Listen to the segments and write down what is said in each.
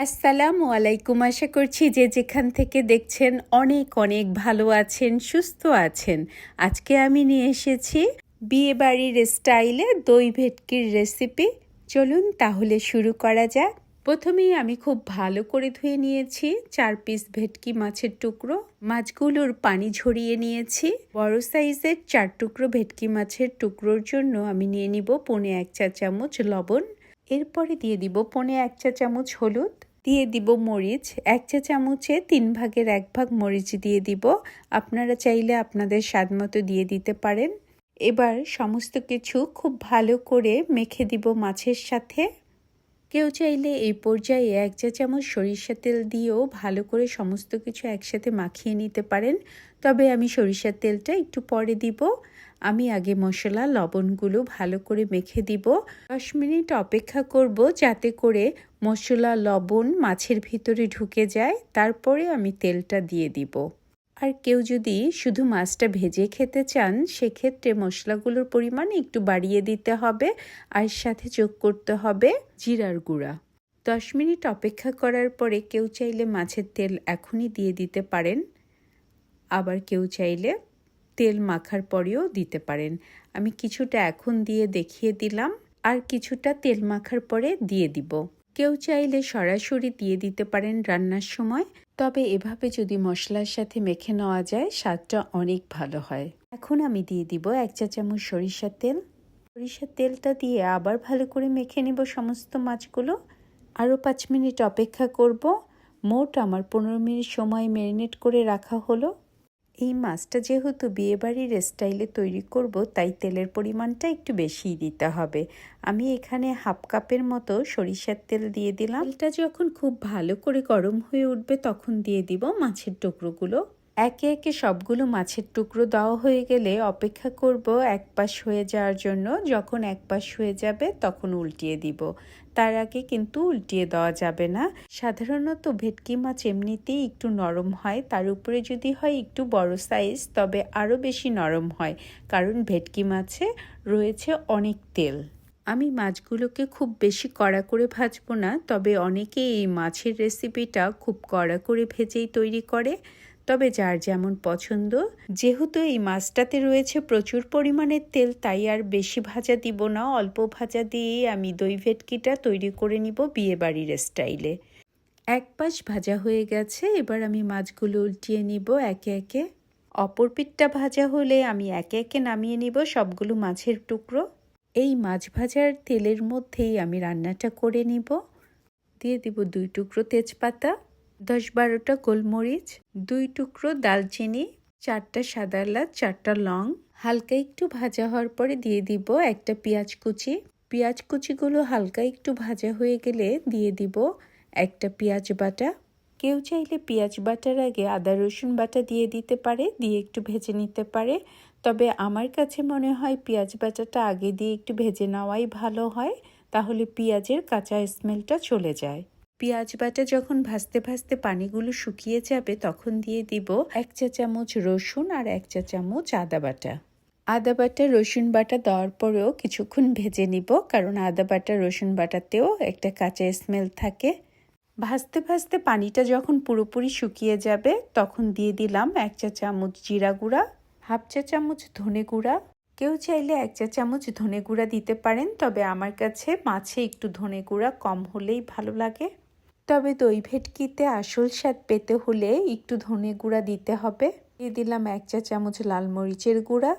আসসালামু আলাইকুম। আশা করছি যে যেখান থেকে দেখছেন অনেক অনেক ভালো আছেন, সুস্থ আছেন। আজকে আমি নিয়ে এসেছি বিয়ে বাড়ির স্টাইলে দই ভেটকির রেসিপি। চলুন তাহলে শুরু করা যাক। প্রথমেই আমি খুব ভালো করে ধুয়ে নিয়েছি চার পিস ভেটকি মাছের টুকরো। মাছগুলোর পানি ঝরিয়ে নিয়েছি। বড় সাইজের চার টুকরো ভেটকি মাছের টুকরোর জন্য আমি নিয়ে নিব পনে এক চা চামচ লবণ। এরপরে দিয়ে দিব পনে এক চা চামচ হলুদ। দিয়ে দিব মরিচ। এক চা চামচে তিন ভাগের এক ভাগ মরিচ দিয়ে দিব। আপনারা চাইলে আপনাদের স্বাদ মতো দিয়ে দিতে পারেন। এবার সমস্ত কিছু খুব ভালো করে মেখে দিব মাছের সাথে। কেউ চাইলে এই পর্যায়ে এক চা চামচ সরিষা তেল দিয়েও ভালো করে সমস্ত কিছু একসাথে মাখিয়ে নিতে পারেন। তবে আমি সরিষার তেলটা একটু পরে দিব। আমি আগে মশলা, লবণগুলো ভালো করে মেখে দিব। দশ মিনিট অপেক্ষা করব যাতে করে মশলা, লবণ মাছের ভিতরে ঢুকে যায়। তারপরে আমি তেলটা দিয়ে দিব। আর কেউ যদি শুধু মাছটা ভেজে খেতে চান, সেক্ষেত্রে মশলাগুলোর পরিমাণ একটু বাড়িয়ে দিতে হবে আর সাথে যোগ করতে হবে জিরার গুঁড়া। দশ মিনিট অপেক্ষা করার পরে কেউ চাইলে মাছের তেল এখনই দিয়ে দিতে পারেন। আবার কেউ চাইলে তেল মাখার পরেও দিতে পারেন। আমি কিছুটা এখন দিয়ে দেখিয়ে দিলাম, আর কিছুটা তেল মাখার পরে দিয়ে দিব। কেউ চাইলে সরাসরি দিয়ে দিতে পারেন রান্নার সময়, তবে এভাবে যদি মশলার সাথে মেখে নেওয়া যায়, স্বাদটা অনেক ভালো হয়। এখন আমি দিয়ে দিব এক চা চামচ সরিষার তেল। সরিষার তেলটা দিয়ে আবার ভালো করে মেখে নিব সমস্ত মাছগুলো। আরও পাঁচ মিনিট অপেক্ষা করব। মোট আমার পনেরো মিনিট সময় ম্যারিনেট করে রাখা হলো। এই মাছটা যেহেতু বিয়েবাড়ির স্টাইলে তৈরি করব, তাই তেলের পরিমাণটা একটু বেশিই দিতে হবে। আমি এখানে হাফ কাপের মতো সরিষার তেল দিয়ে দিলাম। তেলটা যখন খুব ভালো করে গরম হয়ে উঠবে, তখন দিয়ে দিব মাছের টুকরোগুলো। একে একে সবগুলো মাছের টুকরো দেওয়া হয়ে গেলে অপেক্ষা করব এক পাশ হয়ে যাওয়ার জন্য। যখন এক পাশ হয়ে যাবে, তখন উল্টিয়ে দিব। তার আগে কিন্তু উল্টিয়ে দেওয়া যাবে না। সাধারণত ভেটকি মাছ এমনিতেই একটু নরম হয়। তার উপরে যদি হয় একটু বড় সাইজ তবে আরও বেশি নরম হয়, কারণ ভেটকি মাছে রয়েছে অনেক তেল। আমি মাছগুলোকে খুব বেশি কড়া করে ভাজবো না, তবে অনেকে এই মাছের রেসিপিটা খুব কড়া করে ভেজেই তৈরি করে। তবে যার যেমন পছন্দ, যেহেতু এই মাছটাতে রয়েছে প্রচুর পরিমাণের তেল, তাই আর বেশি ভাজা দিব না, অল্প ভাজা দিয়েই আমি দই ভেটকিটা তৈরি করে নিব বিয়েবাড়ির স্টাইলে। এক পাশ ভাজা হয়ে গেছে, এবার আমি মাছগুলো উল্টিয়ে নিব একে একে। অপর পিঠটা ভাজা হলে আমি একে একে নামিয়ে নিব সবগুলো মাছের টুকরো। এই মাছ ভাজার তেলের মধ্যেই আমি রান্নাটা করে নিব। দিয়ে দিব দুই টুকরো তেজপাতা। দশ বারোটা গোলমরিচ, দুই টুকরো দালচিনি, চারটা সাদা এলাচ, চারটা লং। হালকা একটু ভাজা হওয়ার পরে দিয়ে দিব একটা পেঁয়াজ কুচি। পেঁয়াজ কুচিগুলো হালকা একটু ভাজা হয়ে গেলে দিয়ে দিব একটা পেঁয়াজ বাটা। কেউ চাইলে পেঁয়াজ বাটার আগে আদা, রসুন বাটা দিয়ে দিতে পারে, দিয়ে একটু ভেজে নিতে পারে। তবে আমার কাছে মনে হয় পেঁয়াজ বাটাটা আগে দিয়ে একটু ভেজে নেওয়াই ভালো হয়, তাহলে পেঁয়াজের কাঁচা স্মেলটা চলে যায়। পেঁয়াজ বাটা যখন ভাজতে ভাজতে পানিগুলো শুকিয়ে যাবে, তখন দিয়ে দিব এক চা চামচ রসুন আর এক চা চামচ আদা বাটা। আদা বাটা, রসুন বাটা দেওয়ার পরেও কিছুক্ষণ ভেজে নিব, কারণ আদা বাটা, রসুন বাটাতেও একটা কাঁচা স্মেল থাকে। ভাজতে ভাজতে পানিটা যখন পুরোপুরি শুকিয়ে যাবে, তখন দিয়ে দিলাম এক চা চামচ জিরা গুঁড়া, হাফ চা চামচ ধনে গুঁড়া। কেউ চাইলে এক চা চামচ ধনে গুঁড়া দিতে পারেন, তবে আমার কাছে মাছে একটু ধনে গুঁড়া কম হলেই ভালো লাগে। তবে দই ভেটকিতে আসল স্বাদ পেতে হলে একটু ধনে গুঁড়া দিতে হবে। দিয়ে দিলাম এক চা চামচ লাল মরিচের গুঁড়া।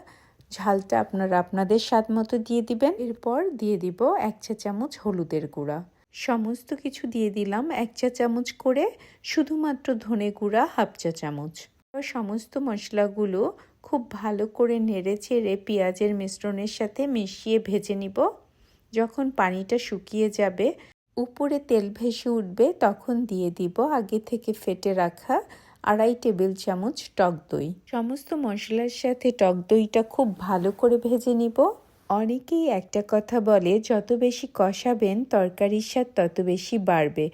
ঝালটা আপনারা আপনাদের স্বাদ মতো দিয়ে দিবেন। এরপর দিয়ে দিব এক চা চামচ হলুদের গুঁড়া। সমস্ত কিছু দিয়ে দিলাম এক চা চামচ করে, শুধুমাত্র ধনে গুঁড়া হাফ চা চামচ। সমস্ত মশলাগুলো খুব ভালো করে নেড়ে চেড়ে পেঁয়াজের মিশ্রণের সাথে মিশিয়ে ভেজে নিব। যখন পানিটা শুকিয়ে যাবে উপরে তেল ভেসে উঠবে, তখন দিয়ে দিব আগে থেকে ফেটে রাখা আড়াই টেবিল চামচ টক দই। সমস্ত মশলার সাথে টক দইটা খুব ভালো করে ভেজে নিব। অনেকেই একটা কথা বলে, যত বেশি কষাবেন, তরকারির স্বাদ তত বেশি বাড়বে।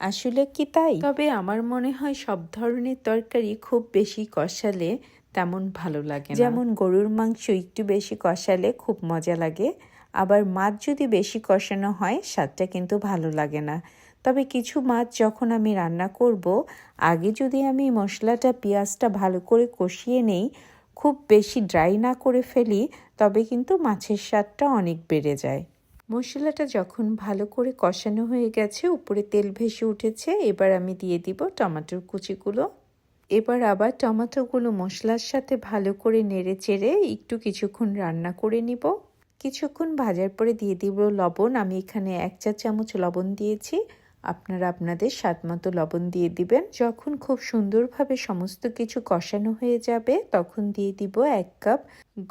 আসলে কি তাই? তবে আমার মনে হয় সব ধরনের তরকারি খুব বেশি কষালে তেমন ভালো লাগে যেমন গরুর মাংস একটু বেশি কষালে খুব মজা লাগে। আবার মাছ যদি বেশি কষানো হয়, স্বাদটা কিন্তু ভালো লাগে না। তবে কিছু মাছ যখন আমি রান্না করব, আগে যদি আমি মশলাটা, পেঁয়াজটা ভালো করে কষিয়ে নেই, খুব বেশি ড্রাই না করে ফেলি, তবে কিন্তু মাছের স্বাদটা অনেক বেড়ে যায়। মশলাটা যখন ভালো করে কষানো হয়ে গেছে, উপরে তেল ভেসে উঠেছে, এবার আমি দিয়ে দিব টমেটোর কুচিগুলো। এবার আবার টমেটোগুলো মশলার সাথে ভালো করে নেড়ে চেড়ে একটু কিছুক্ষণ রান্না করে নিব। কিছুক্ষণ ভাজার পরে দিয়ে দিব লবণ। আমি এখানে এক চা চামচ লবণ দিয়েছি। আপনারা আপনাদের স্বাদ মতো লবণ দিয়ে দিবেন। যখন খুব সুন্দরভাবে সমস্ত কিছু কষানো হয়ে যাবে, তখন দিয়ে দিব এক কাপ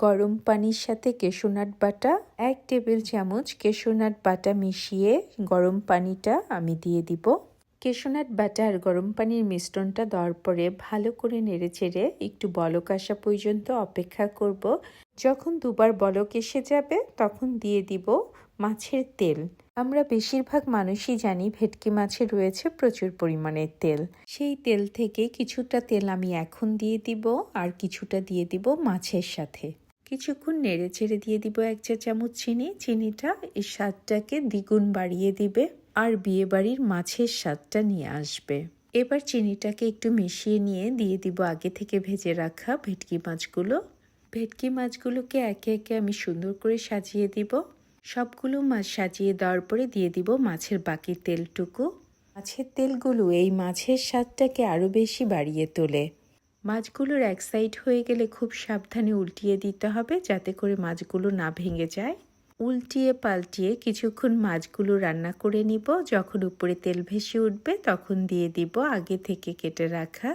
গরম পানির সাথে কেশোনাট বাটা। এক টেবিল চামচ কেশোনাট বাটা মিশিয়ে গরম পানিটা আমি দিয়ে দিব। কেশোনাট বাটা আর গরম পানির মিশ্রণটা দেওয়ার পরে ভালো করে নেড়ে চেড়ে একটু বলক আসা পর্যন্ত অপেক্ষা করব। যখন দুবার বলক এসে যাবে, তখন দিয়ে দিব মাছের তেল। আমরা বেশিরভাগ মানুষই জানি ভেটকি মাছে রয়েছে প্রচুর পরিমাণে তেল। সেই তেল থেকে কিছুটা তেল আমি এখন দিয়ে দিব আর কিছুটা দিয়ে দিব মাছের সাথে। কিছুক্ষণ নেড়ে চেড়ে দিয়ে দিব এক চা চামচ চিনি। চিনিটা এই স্বাদটাকে দ্বিগুণ বাড়িয়ে দিবে। আর বিয়ে বাড়ির মাছের স্বাদটা নিয়ে আসবে। এবার চিনিটাকে একটু মিশিয়ে নিয়ে দিয়ে দিব আগে থেকে ভেজে রাখা ভেটকি মাছগুলো। ভেটকি মাছগুলোকে একে একে আমি সুন্দর করে সাজিয়ে দিব। সবগুলো মাছ সাজিয়ে দেওয়ার পরে দিয়ে দিব মাছের বাকি তেলটুকু। মাছের তেলগুলো এই মাছের স্বাদটাকে আরও বেশি বাড়িয়ে তোলে। মাছগুলোর এক সাইড হয়ে গেলে খুব সাবধানে উল্টিয়ে দিতে হবে যাতে করে মাছগুলো না ভেঙে যায়। উল্টিয়ে পাল্টিয়ে কিছুক্ষণ মাছগুলো রান্না করে নিব। যখন উপরে তেল ভেসে উঠবে, তখন দিয়ে দিব আগে থেকে কেটে রাখা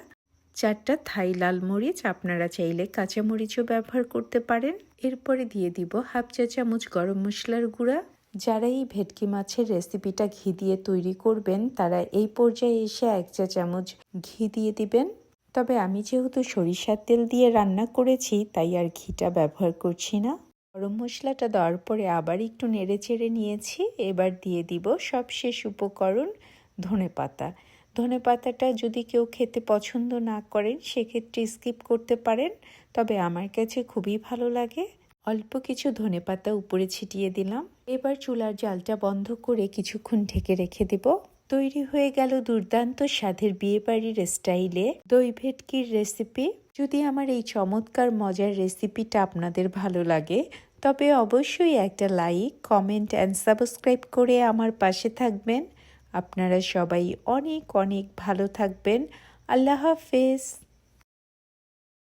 চারটা থাই লাল মরিচ। আপনারা চাইলে কাঁচা মরিচও ব্যবহার করতে পারেন। এরপরে দিয়ে দিব হাফ চা চামচ গরম মশলার গুঁড়া। যারা এই ভেটকি মাছের রেসিপিটা ঘি দিয়ে তৈরি করবেন, তারা এই পর্যায়ে এসে এক চা চামচ ঘি দিয়ে দিবেন। তবে আমি যেহেতু সরিষার তেল দিয়ে রান্না করেছি, তাই আর ঘিটা ব্যবহার করছি না। গরম মশলাটা দেওয়ার পরে আবার একটু নেড়ে চেড়ে নিয়েছি। এবার দিয়ে দিব সবশেষ উপকরণ ধনে পাতা ধনে পাতাটা যদি কেউ খেতে পছন্দ না করেন, সেক্ষেত্রে স্কিপ করতে পারেন, তবে আমার কাছে খুবই ভালো লাগে। অল্প কিছু ধনে পাতা উপরে ছিটিয়ে দিলাম। এবার চুলার জালটা বন্ধ করে কিছুক্ষণ ঢেকে রেখে দেব। তৈরি হয়ে গেল দুর্দান্ত স্বাদের বিয়েবাড়ির স্টাইলে দই ভেটকির রেসিপি যদি আমার এই চমৎকার মজার রেসিপিটা আপনাদের ভালো লাগে তবে অবশ্যই একটা লাইক কমেন্ট অ্যান্ড সাবস্ক্রাইব করে আমার পাশে থাকবেন। আপনারা সবাই অনেক অনেক ভালো থাকবেন। আল্লাহ হাফেজ।